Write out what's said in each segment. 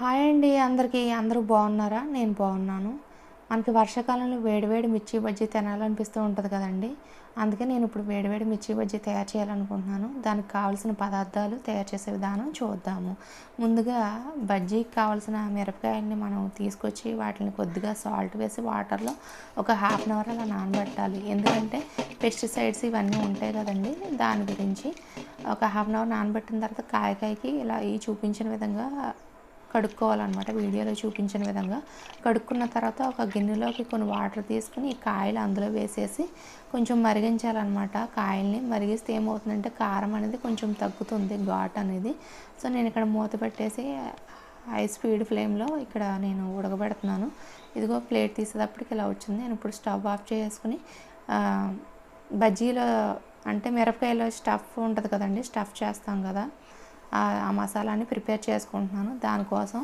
Hi అండి అందరికీ. అందరూ బాగున్నారా? నేను బాగున్నాను. మనకి వర్షాకాలంలో వేడివేడి మిర్చి బజ్జీ తినాలనిపిస్తూ ఉంటుంది కదండి. అందుకే నేను ఇప్పుడు వేడివేడి మిర్చి బజ్జీ తయారు చేయాలనుకుంటున్నాను. దానికి కావాల్సిన పదార్థాలు తయారు చేసే విధానం చూద్దాము. ముందుగా బజ్జీకి కావాల్సిన మిరపకాయల్ని మనం తీసుకొచ్చి వాటిని కొద్దిగా సాల్ట్ వేసి వాటర్లో ఒక హాఫ్ అన్ అవర్ అలా నానబెట్టాలి. ఎందుకంటే పెస్టిసైడ్స్ ఇవన్నీ ఉంటాయి కదండి. దాని గురించి ఒక హాఫ్ అన్ అవర్ నానబెట్టిన తర్వాత కాయకాయకి ఇలా ఈ చూపించిన విధంగా కడుక్కోవాలన్నమాట. వీడియోలో చూపించిన విధంగా. కడుక్కున్న తర్వాత ఒక గిన్నెలోకి కొన్ని వాటర్ తీసుకుని ఈ కాయలు అందులో వేసేసి కొంచెం మరిగించాలన్నమాట. కాయల్ని మరిగిస్తే ఏమవుతుందంటే కారం అనేది కొంచెం తగ్గుతుంది ఘాట్ అనేది. సో నేను ఇక్కడ మూత పెట్టేసి హై స్పీడ్ ఫ్లేమ్లో ఇక్కడ నేను ఉడకబెడుతున్నాను. ఇదిగో ప్లేట్ తీసేటప్పటికి ఇలా వచ్చింది. నేను ఇప్పుడు స్టవ్ ఆఫ్ చేసుకుని బజ్జీలో అంటే మిరపకాయలో స్టఫ్ ఉంటుంది కదండి స్టఫ్ చేస్తాం కదా. ఆ మసాలాని ప్రిపేర్ చేసుకుంటున్నాను. దానికోసం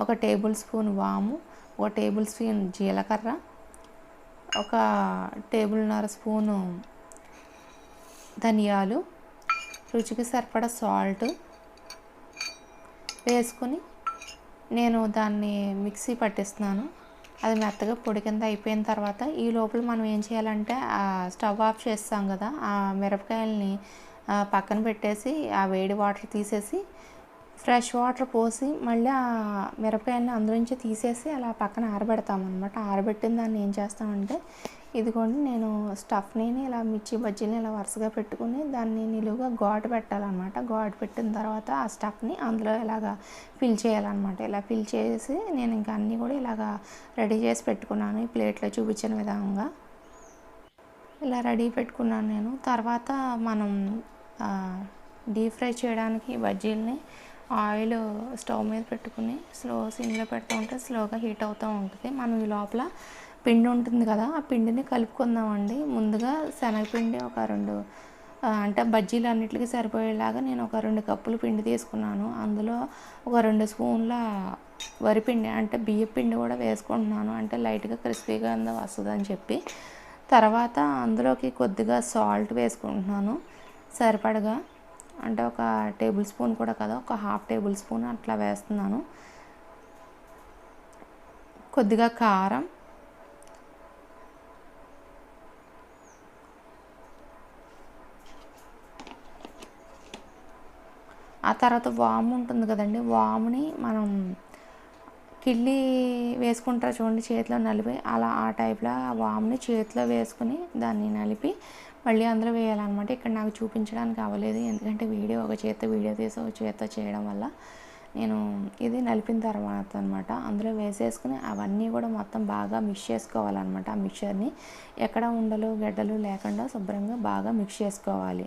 ఒక టేబుల్ స్పూన్ వాము ఒక టేబుల్ స్పూన్ జీలకర్ర ఒక టేబుల్న్నర స్పూను ధనియాలు రుచికి సరిపడా సాల్ట్ వేసుకుని నేను దాన్ని మిక్సీ పట్టిస్తున్నాను. అది మెత్తగా పొడి కింద అయిపోయిన తర్వాత ఈ లోపల మనం ఏం చేయాలంటే స్టవ్ ఆఫ్ చేస్తాం కదా ఆ మిరపకాయల్ని పక్కన పెట్టేసి ఆ వేడి వాటర్ తీసేసి ఫ్రెష్ వాటర్ పోసి మళ్ళీ ఆ మిరపకాయలను అందులోంచి తీసేసి అలా పక్కన ఆరబెడతామన్నమాట ఆరబెట్టిన దాన్ని ఏం చేస్తామంటే ఇదిగోండి నేను స్టఫ్ని ఇలా మిర్చి బజ్జీని ఇలా వరుసగా పెట్టుకుని దాన్ని నిలువుగా ఘాటు పెట్టాలన్నమాట. ఘాటు పెట్టిన తర్వాత ఆ స్టఫ్ని అందులో ఇలాగా ఫిల్ చేయాలన్నమాట. ఇలా ఫిల్ చేసి నేను ఇంకా అన్నీ కూడా ఇలాగా రెడీ చేసి పెట్టుకున్నాను ఈ ప్లేట్లో చూపించిన విధంగా. ఇలా రెడీ పెట్టుకున్నాను నేను. తర్వాత మనం డీప్ ఫ్రై చేయడానికి బజ్జీలని ఆయిల్ స్టవ్ మీద పెట్టుకుని స్లో సిమ్లో పెడుతూ ఉంటే స్లోగా హీట్ అవుతూ ఉంటుంది. మనం ఈ లోపల పిండి ఉంటుంది కదా ఆ పిండిని కలుపుకుందామండి. ముందుగా శనగపిండి ఒక రెండు అంటే బజ్జీలు అన్నిటికీ సరిపోయేలాగా నేను ఒక రెండు కప్పులు పిండి తీసుకున్నాను. అందులో ఒక రెండు స్పూన్ల వరిపిండి అంటే బియ్య పిండి కూడా వేసుకుంటున్నాను. అంటే లైట్గా క్రిస్పీగా వస్తుందని చెప్పి. తర్వాత అందులోకి కొద్దిగా సాల్ట్ వేసుకుంటున్నాను. సరిపడగా అంటే ఒక టేబుల్ స్పూన్ కూడా కదా ఒక హాఫ్ టేబుల్ స్పూన్ అట్లా వేస్తున్నాను. కొద్దిగా కారం ఆ తర్వాత వాము ఉంటుంది కదండి వాముని మనం కిళ్ళి వేసుకుంటారు చూడండి చేతిలో నలిపి అలా ఆ టైప్లో ఆ వామ్ని చేతిలో వేసుకుని దాన్ని నలిపి మళ్ళీ అందులో వేయాలన్నమాట. ఇక్కడ నాకు చూపించడానికి అవ్వలేదు ఎందుకంటే వీడియో ఒక చేత్తో వీడియో తీసి ఒక చేత్తో చేయడం వల్ల నేను ఇది నలిపిన తర్వాత అనమాట అందులో వేసేసుకుని అవన్నీ కూడా మొత్తం బాగా మిక్స్ చేసుకోవాలన్నమాట. ఆ మిక్చర్ని ఎక్కడ ఉండలు గడ్డలు లేకుండా శుభ్రంగా బాగా మిక్స్ చేసుకోవాలి.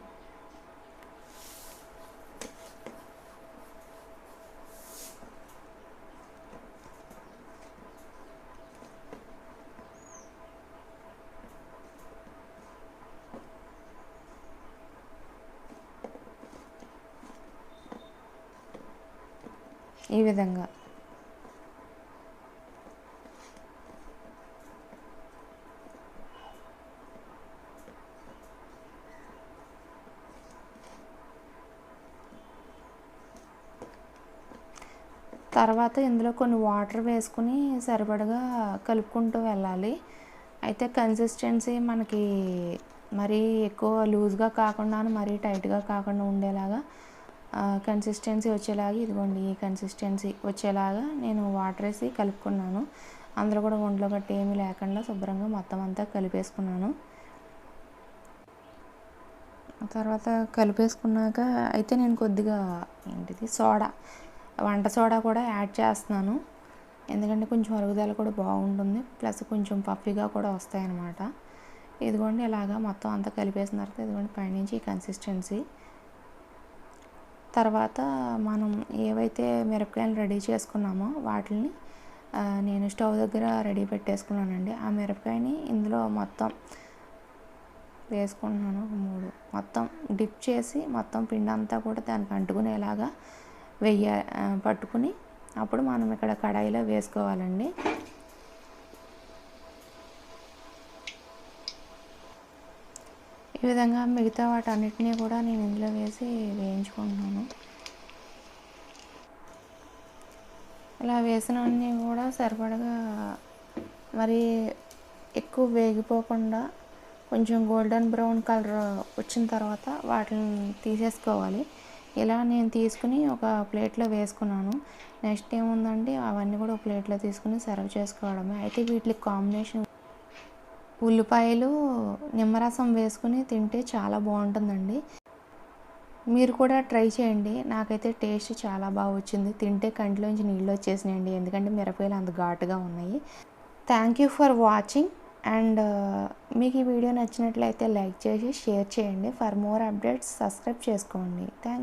ఈ విధంగా. తర్వాత ఇందులో కొన్ని వాటర్ వేసుకుని సరిపడగా కలుపుకుంటూ వెళ్ళాలి. అయితే కన్సిస్టెన్సీ మనకి మరీ ఎక్కువ లూజ్గా కాకుండా మరీ టైట్గా కాకుండా ఉండేలాగా కన్సిస్టెన్సీ వచ్చేలాగా ఇదిగోండి ఈ కన్సిస్టెన్సీ వచ్చేలాగా నేను వాటర్ వేసి కలుపుకున్నాను. అందులో కూడా ఒంట్లో గట్టి ఏమీ లేకుండా శుభ్రంగా మొత్తం అంతా కలిపేసుకున్నాను. తర్వాత కలిపేసుకున్నాక అయితే నేను కొద్దిగా ఏంటిది సోడా వంట సోడా కూడా యాడ్ చేస్తున్నాను. ఎందుకంటే కొంచెం అరుగుదల కూడా బాగుంటుంది ప్లస్ కొంచెం పఫీగా కూడా వస్తాయన్నమాట. ఇదిగోండి ఇలాగా మొత్తం అంతా కలిపేసిన తర్వాత ఇదిగోండి పైనుంచి ఈ కన్సిస్టెన్సీ తర్వాత మనం ఏవైతే మిరపకాయలు రెడీ చేసుకున్నామో వాటిని నేను స్టవ్ దగ్గర రెడీ పెట్టేసుకున్నానండి. ఆ మిరపకాయని ఇందులో మొత్తం వేసుకుంటున్నాను ఒక మూడు. మొత్తం డిప్ చేసి మొత్తం పిండి అంతా కూడా దానికి అంటుకునేలాగా వెయ్య పట్టుకుని అప్పుడు మనం ఇక్కడ కడాయిలో వేసుకోవాలండి. ఈ విధంగా మిగతా వాటన్నిటినీ కూడా నేను ఇందులో వేసి వేయించుకుంటున్నాను. ఇలా వేసినవన్నీ కూడా సరిపడగా మరి ఎక్కువ వేగిపోకుండా కొంచెం గోల్డెన్ బ్రౌన్ కలర్ వచ్చిన తర్వాత వాటిని తీసేసుకోవాలి. ఇలా నేను తీసుకుని ఒక ప్లేట్లో వేసుకున్నాను. నెక్స్ట్ ఏముందంటే అవన్నీ కూడా ఒక ప్లేట్లో తీసుకుని సర్వ్ చేసుకోవడమే. అయితే వీటికి కాంబినేషన్ ఉల్లిపాయలు నిమ్మరసం వేసుకుని తింటే చాలా బాగుంటుందండి. మీరు కూడా ట్రై చేయండి. నాకైతే టేస్ట్ చాలా బాగా వచ్చింది. తింటే కంటిలోంచి నీళ్ళు వచ్చేసినాయండి. ఎందుకంటే మిరపకాయలు అంత ఘాటుగా ఉన్నాయి. Thank you for watching and మీకు ఈ వీడియో నచ్చినట్లయితే లైక్ చేసి షేర్ చేయండి. ఫర్ మోర్ అప్డేట్స్ సబ్స్క్రైబ్ చేసుకోండి. థ్యాంక్